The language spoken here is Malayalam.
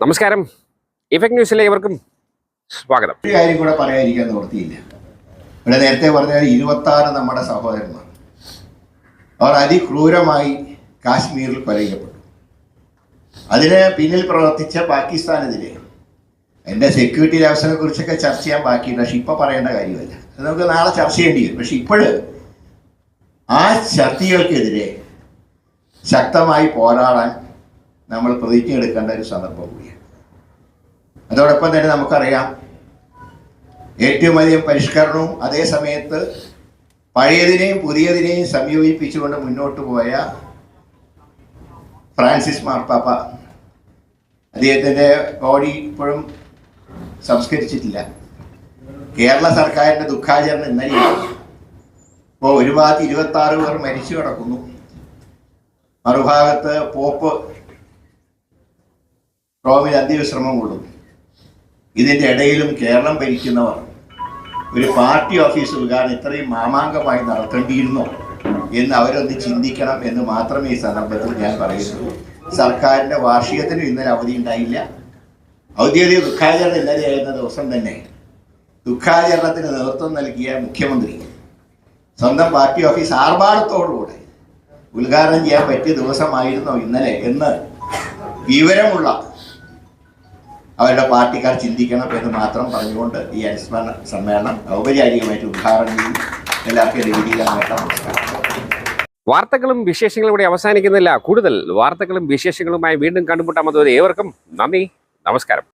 നമസ്കാരം. ഇഫക്ട് ന്യൂസിലെ ഇവർക്കും സ്വാഗതം. ഒരു കാര്യം കൂടെ പറയാതിരിക്കാൻ നിവൃത്തിയില്ല. ഇവിടെ നേരത്തെ പറഞ്ഞ ഇരുപത്തി ആറ് നമ്മുടെ സഹോദരന്മാർ. അവർ അതിക്രൂരമായി കാശ്മീരിൽ കൊല ചെയ്യപ്പെട്ടു അതിന് പിന്നിൽ പ്രവർത്തിച്ച പാകിസ്ഥാനെതിരെ എന്റെ സെക്യൂരിറ്റി ലെവൽസിനെ കുറിച്ചൊക്കെ ചർച്ച ചെയ്യാൻ ബാക്കിയുണ്ട്. പക്ഷെ ഇപ്പം പറയേണ്ട കാര്യമല്ല. അത് നമുക്ക് നാളെ ചർച്ച ചെയ്യേണ്ടി വരും. പക്ഷെ ഇപ്പോഴ് ആ ശക്തികൾക്കെതിരെ ശക്തമായി പോരാടാൻ നമ്മൾ പ്രതിജ്ഞ എടുക്കേണ്ട ഒരു സന്ദർഭം കൂടിയാണ്. അതോടൊപ്പം തന്നെ നമുക്കറിയാം ഏറ്റവും അധികം പരിഷ്കരണവും അതേ സമയത്ത് പഴയതിനെയും പുതിയതിനെയും സംയോജിപ്പിച്ചുകൊണ്ട് മുന്നോട്ട് പോയ ഫ്രാൻസിസ് മാർപ്പാപ്പ അദ്ദേഹത്തിന്റെ ബോഡി ഇപ്പോഴും സംസ്കരിച്ചിട്ടില്ല. കേരള സർക്കാരിന്റെ ദുഃഖാചരണം ഇന്നലെയാണ് ഇപ്പോൾ ഒരു ഭാഗത്ത് ഇരുപത്തി ആറ് പേർ മരിച്ചു കിടക്കുന്നു. മറുഭാഗത്ത് പോപ്പ് റോമിൽ അന്ത്യവിശ്രമം കൊള്ളുന്നു ഇതിന്റെ ഇടയിലും കേരളം ഭരിക്കുന്നവർ ഒരു പാർട്ടി ഓഫീസ് ഉദ്ഘാടനം ഇത്രയും മാമാങ്കമായി നടത്തേണ്ടിയിരുന്നോ എന്ന് അവരൊന്ന് ചിന്തിക്കണം എന്ന് മാത്രമേ ഈ സന്ദർഭത്തിൽ ഞാൻ പറയുന്നുള്ളൂ. സർക്കാരിന്റെ വാർഷികത്തിനും ഇന്നലെ അവധി ഉണ്ടായില്ല. ഔദ്യോഗിക ദുഃഖാചരണം ഇന്നലെ ആയിരുന്ന ദിവസം തന്നെ ദുഃഖാചരണത്തിന് നേതൃത്വം നൽകിയ മുഖ്യമന്ത്രി സ്വന്തം പാർട്ടി ഓഫീസ് ആർഭാടത്തോടുകൂടെ ഉദ്ഘാടനം ചെയ്യാൻ പറ്റിയ ദിവസമായിരുന്നോ ഇന്നലെ എന്ന് വിവരമുള്ള അവരുടെ പാർട്ടിക്കാർ ചിന്തിക്കണം എന്ന് മാത്രം പറഞ്ഞുകൊണ്ട് ഈ അനുസ്മരണ സമ്മേളനം ഔപചാരികമായിട്ട് ഉദ്ഘാടനം ചെയ്യും. എല്ലാവർക്കും രീതിയിലാണ് നമസ്കാരം. വാർത്തകളും വിശേഷങ്ങളും ഇവിടെ അവസാനിക്കുന്നില്ല. കൂടുതൽ വാർത്തകളും വിശേഷങ്ങളുമായി വീണ്ടും കണ്ടുമുട്ടാമത് ഏവർക്കും നന്ദി. നമസ്കാരം.